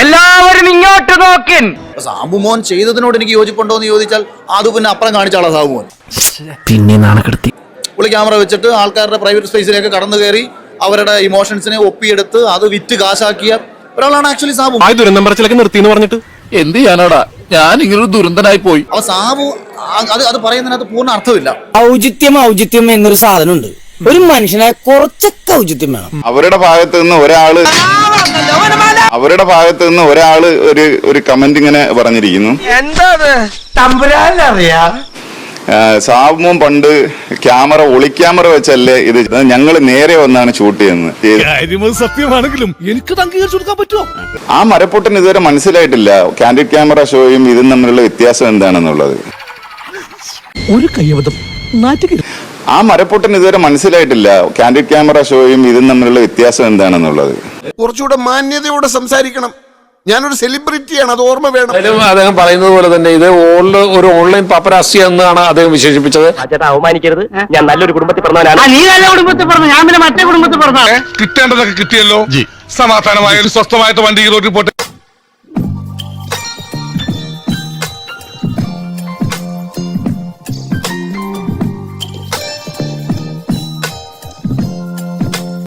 എല്ലാവരും ഇങ്ങോട്ട് നോക്കിൻ. സാബുമോൻ ചെയ്തതിനോട് എനിക്ക് യോജിപ്പുണ്ടോ എന്ന് ചോദിച്ചാൽ അത് പിന്നെ അപ്പുറം കാണിച്ചാളാ സാബുമോൻ പിന്നെ നാണക്കെടുത്തി. പുള്ളി ക്യാമറ വെച്ചിട്ട് ആൾക്കാരുടെ പ്രൈവറ്റ് സ്പേസിലേക്ക് കടന്നു കയറി അവരുടെ ഇമോഷൻസിനെ ഒപ്പിയെടുത്ത് അത് വിറ്റ് കാശാക്കിയ ഒരാളാണ് ആക്ച്വലി സാബു ആ ദുരന്തം പറച്ചിലൊക്കെ നിർത്തി എന്ന് പറഞ്ഞിട്ട്? എന്ത് ചെയ്യാനാടാ? ഞാൻ ഇങ്ങനൊരു ദുരന്തനായി പോയി. അപ്പൊ സാബു അത് അത് പറയുന്നതിനകത്ത് പൂർണ അർത്ഥമില്ല. ഔചിത്യം ഔചിത്യം എന്നൊരു സാധനമുണ്ട്. ഒരു മനുഷ്യനെ കുറച്ചൊക്കെ ഔചിത്യം വേണം. അവരുടെ ഭാഗത്ത് നിന്ന് ഒരാൾ അവരുടെ ഭാഗത്ത് നിന്ന് ഒരാൾ ഒരു ഒരു കമന്റ് ഇങ്ങനെ പറഞ്ഞിരിക്കുന്നു. എന്താ തമ്പുരാനറിയാ ആ, സാബുമോൻ പണ്ട് ക്യാമറ ഒളിക്യാമറ വെച്ചല്ലേ ഇത് ഞങ്ങൾ നേരെ വന്നാണ് ഷൂട്ട് ചെയ്യുന്നത്. സത്യമാണെങ്കിലും എനിക്ക് പറ്റുമോ? ആ മരപ്പൊട്ടന് ഇതുവരെ മനസ്സിലായിട്ടില്ല. കാൻഡിഡ് ക്യാമറ ഷോയും ഇതും തമ്മിലുള്ള വ്യത്യാസം എന്താണെന്നുള്ളത്. ഒരു കയ്യബദ്ധം. ആ മരപ്പൊട്ടന് ഇതുവരെ മനസ്സിലായിട്ടില്ല. കാൻഡിഡ് ക്യാമറ ഷോയും ഇതും തമ്മിലുള്ള വ്യത്യാസം എന്താണെന്നുള്ളത്. കുറച്ചുകൂടെ മാന്യതയോടെ സംസാരിക്കണം. ഞാനൊരു സെലിബ്രിറ്റിയാണ് അത് ഓർമ്മ വേണം. അദ്ദേഹം പറയുന്നത് പോലെ തന്നെ ഇത് ഓൺലൈൻ ഒരു ഓൺലൈൻ പാപ്പരാസ്യ എന്നാണ് അദ്ദേഹം വിശേഷിപ്പിച്ചത്. അവമാനിക്കരുത്. ഞാൻ നല്ലൊരു കുടുംബത്തിൽ പറഞ്ഞവനാണ് നീ നല്ല കുടുംബത്തിൽ പറഞ്ഞു ഞാൻ പിന്നെ മറ്റേ കുടുംബത്തിൽ പറഞ്ഞു കിട്ടേണ്ടതൊക്കെ കിട്ടിയല്ലോ? സമാധാനമായ ഒരു സ്വസ്ഥമായിട്ട് വണ്ടി റോഡിൽ പോട്ടെ.